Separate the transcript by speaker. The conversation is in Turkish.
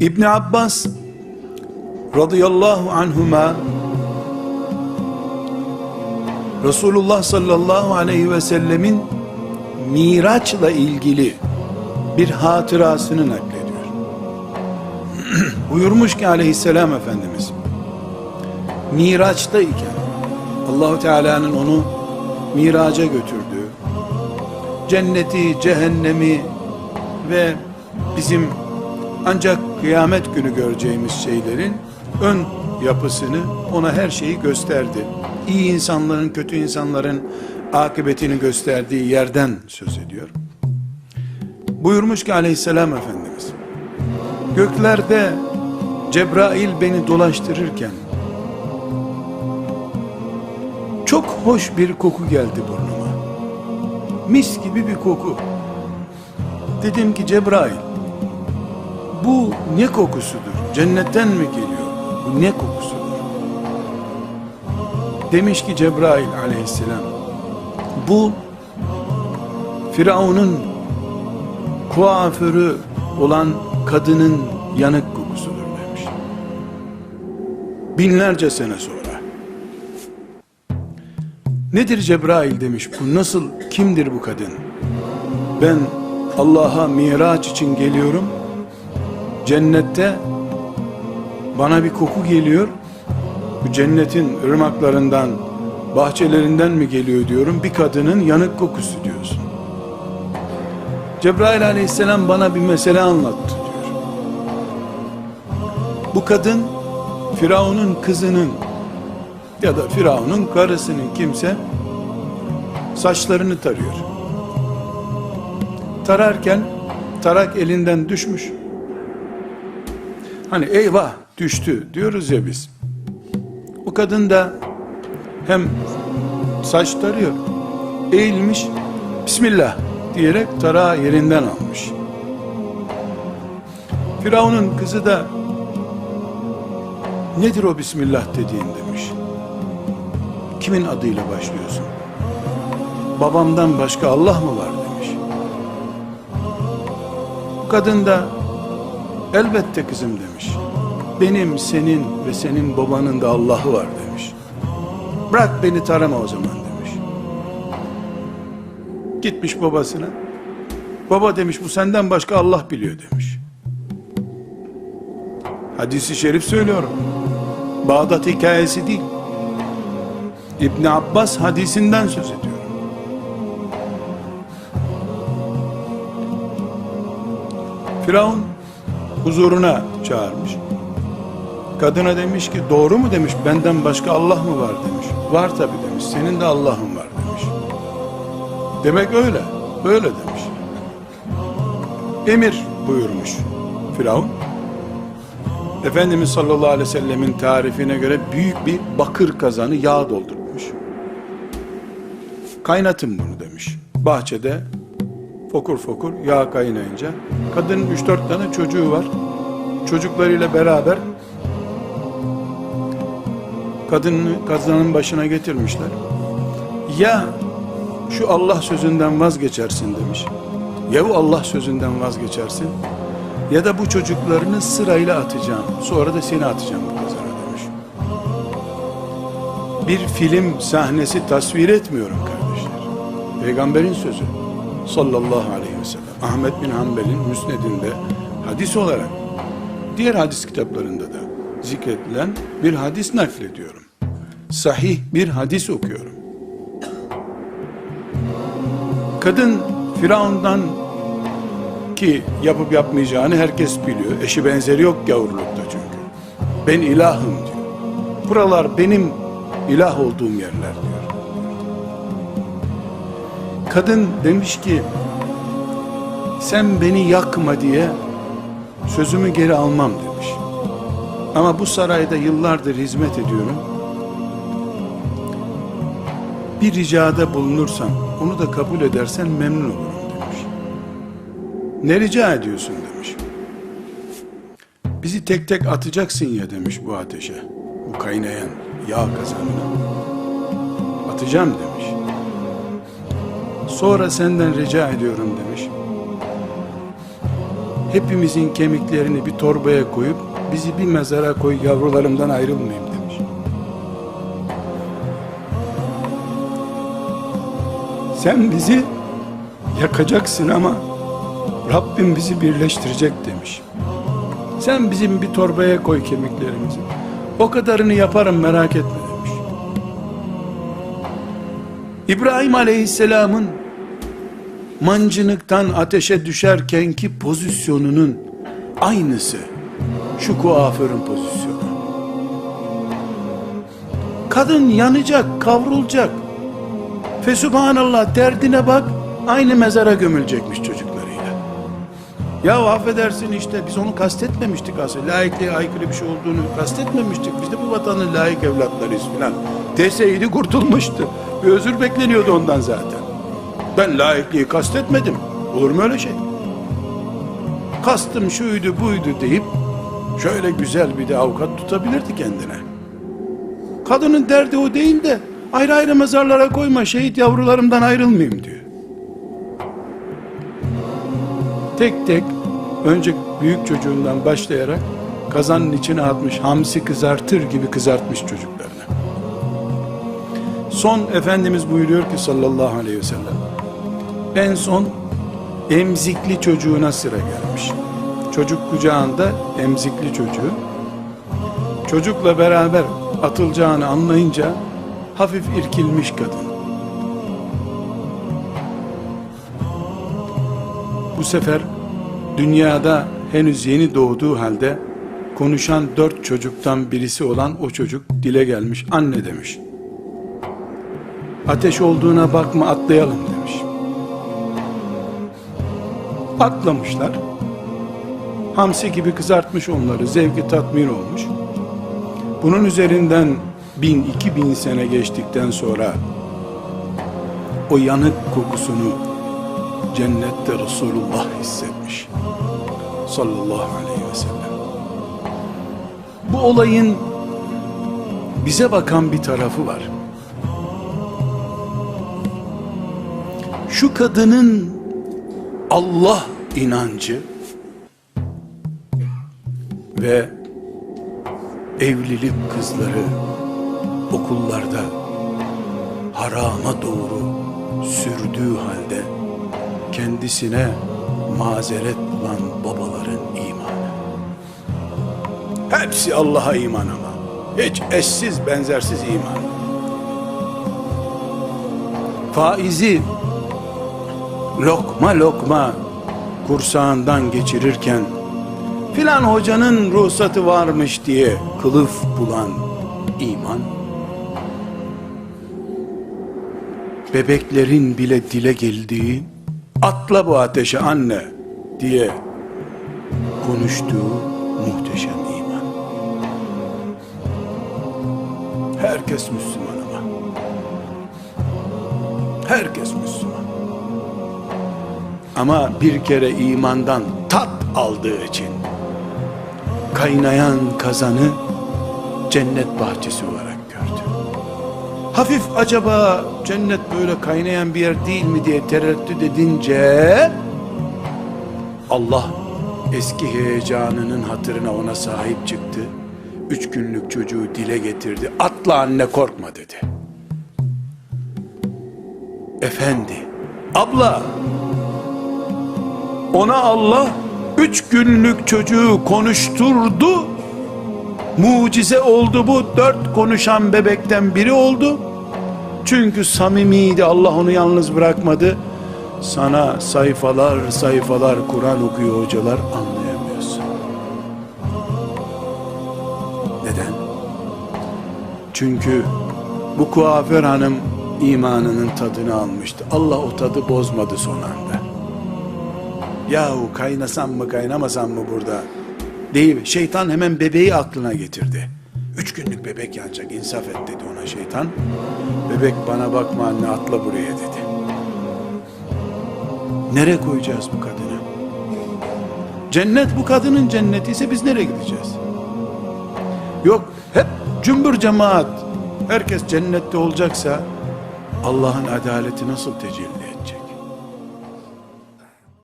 Speaker 1: İbn Abbas radıyallahu anhuma Resulullah sallallahu aleyhi ve sellemin Miraç'la ilgili bir hatırasını naklediyor. Buyurmuş ki aleyhisselam Efendimiz Miraç'ta iken Allahu Teala'nın onu miraca götürdüğü cenneti, cehennemi ve bizim ancak kıyamet günü göreceğimiz şeylerin ön yapısını ona her şeyi gösterdi. İyi insanların, kötü insanların akıbetini gösterdiği yerden söz ediyor. Buyurmuş ki aleyhisselam Efendimiz, göklerde Cebrail beni dolaştırırken, çok hoş bir koku geldi burnuma. Mis gibi bir koku. Dedim ki Cebrail, bu ne kokusudur? Cennetten mi geliyor? Bu ne kokusudur? Demiş ki Cebrail aleyhisselam, bu Firavun'un kuaförü olan kadının yanık kokusudur demiş. Binlerce sene sonra. Nedir Cebrail demiş bu nasıl kimdir bu kadın? Ben Allah'a miraç için geliyorum. Cennette bana bir koku geliyor. Bu cennetin ırmaklarından, bahçelerinden mi geliyor diyorum. Bir kadının yanık kokusu diyorsun. Cebrail aleyhisselam bana bir mesele anlattı diyor. Bu kadın Firavun'un kızının ya da Firavun'un karısının kimse saçlarını tarıyor. Tararken tarak elinden düşmüş. Hani eyvah düştü diyoruz ya biz. Bu kadın da hem saç tarıyor, eğilmiş, Bismillah diyerek tarağı yerinden almış. Firavun'un kızı da nedir o Bismillah dediğin demiş. Kimin adıyla başlıyorsun? Babamdan başka Allah mı var demiş. Bu kadın da elbette kızım demiş. Benim, senin ve senin babanın da Allah'ı var demiş. Bırak beni tarama o zaman demiş. Gitmiş babasına. Baba demiş bu senden başka Allah biliyor demiş. Hadisi şerif söylüyorum. Bağdat hikayesi değil. İbni Abbas hadisinden söz ediyorum. Firavun huzuruna çağırmış. Kadına demiş ki doğru mu demiş benden başka Allah mı var demiş. Var tabi demiş senin de Allah'ın var demiş. Demek öyle böyle demiş. Emir buyurmuş Firavun. Efendimiz sallallahu aleyhi ve sellemin tarifine göre büyük bir bakır kazanı yağ doldurmuş. Kaynatın bunu demiş. Bahçede fokur fokur yağ kaynayınca kadının 3-4 tane çocuğu var. Çocuklarıyla beraber kadını kazanın başına getirmişler. Ya şu Allah sözünden vazgeçersin demiş. Ya bu Allah sözünden vazgeçersin ya da bu çocuklarını sırayla atacağım. Sonra da seni atacağım bu kazana demiş. Bir film sahnesi tasvir etmiyorum kardeşler. Peygamberin sözü sallallahu aleyhi ve sellem. Ahmet bin Hanbel'in müsnedinde hadis olarak diğer hadis kitaplarında da zikredilen bir hadis naklediyorum. Sahih bir hadis okuyorum. Kadın Firavundan ki yapıp yapmayacağını herkes biliyor. Eşi benzeri yok gavurlukta çünkü. Ben ilahım diyor. Buralar benim ilah olduğum yerler diyor. Kadın demiş ki sen beni yakma diye sözümü geri almam demiş. Ama bu sarayda yıllardır hizmet ediyorum. Bir ricada bulunursam onu da kabul edersen memnun olurum demiş. Ne rica ediyorsun demiş. Bizi tek tek atacaksın ya demiş bu ateşe. Bu kaynayan yağ kazanına. Atacağım demiş. Sonra senden rica ediyorum demiş. hepimizin kemiklerini bir torbaya koyup bizi bir mezara koy yavrularımdan ayrılmayayım demiş. Sen bizi yakacaksın ama Rabbim bizi birleştirecek demiş. Sen bizim bir torbaya koy kemiklerimizi. O kadarını yaparım merak etme demiş. İbrahim Aleyhisselam'ın mancınıktan ateşe düşerkenki pozisyonunun aynısı şu kuaförün pozisyonu. Kadın yanacak, kavrulacak. Fesubhanallah derdine bak, aynı mezara gömülecekmiş çocuklarıyla. Ya affedersin işte biz onu kastetmemiştik aslında. Laikliğe aykırı bir şey olduğunu kastetmemiştik. Biz de bu vatanın layık evlatlarıyız filan. Deseydi kurtulmuştu. Bir özür bekleniyordu ondan zaten. Ben laikliği kastetmedim. Olur mu öyle şey? Kastım şuydu buydu deyip şöyle güzel bir de avukat tutabilirdi kendine. Kadının derdi o değil de ayrı ayrı mezarlara koyma şehit yavrularımdan ayrılmayayım diyor. Tek tek önce büyük çocuğundan başlayarak kazanın içine atmış hamsi kızartır gibi kızartmış çocuklarını. Son Efendimiz buyuruyor ki sallallahu aleyhi ve sellem en son emzikli çocuğuna sıra gelmiş. Çocuk kucağında emzikli çocuğu. Çocukla beraber atılacağını anlayınca hafif irkilmiş kadın. Bu sefer dünyada henüz yeni doğduğu halde konuşan dört çocuktan birisi olan o çocuk dile gelmiş. Anne demiş. Ateş olduğuna bakma atlayalım demiş. Atlamışlar. Hamsi gibi kızartmış onları. Zevki tatmin olmuş. Bunun üzerinden bin iki bin sene geçtikten sonra o yanık kokusunu cennette Resulullah hissetmiş. Sallallahu aleyhi ve sellem. Bu olayın bize bakan bir tarafı var. Şu kadının Allah inancı ve evlilik kızları okullarda harama doğru sürdüğü halde kendisine mazeret bulan babaların imanı. Hepsi Allah'a iman ama. Hiç eşsiz benzersiz iman. Faizi lokma lokma kursağından geçirirken filan hocanın ruhsatı varmış diye kılıf bulan iman bebeklerin bile dile geldiği atla bu ateşe anne diye konuştuğu muhteşem iman. Herkes Müslüman ama. Herkes Müslüman. Ama bir kere imandan tat aldığı için kaynayan kazanı cennet bahçesi olarak gördü. Hafif acaba cennet böyle kaynayan bir yer değil mi diye tereddüt edince Allah eski heyecanının hatırına ona sahip çıktı. Üç günlük çocuğu dile getirdi. Atla anne korkma dedi. Efendi, abla, ona Allah üç günlük çocuğu konuşturdu. Mucize oldu bu. Dört konuşan bebekten biri oldu. Çünkü samimiydi. Allah onu yalnız bırakmadı. Sana sayfalar sayfalar Kur'an okuyor hocalar anlayamıyorsun. Neden? Çünkü bu kuaför hanım imanının tadını almıştı. Allah o tadı bozmadı son anda. Yahu kaynasam mı kaynamasam mı burada? Değil. Şeytan hemen bebeği aklına getirdi. Üç günlük bebek yanacak insaf et dedi ona şeytan. Bebek bana bakma anne atla buraya dedi. Nereye koyacağız bu kadını? Cennet bu kadının cenneti ise biz nereye gideceğiz? Yok hep cümbür cemaat herkes cennette olacaksa Allah'ın adaleti nasıl tecelli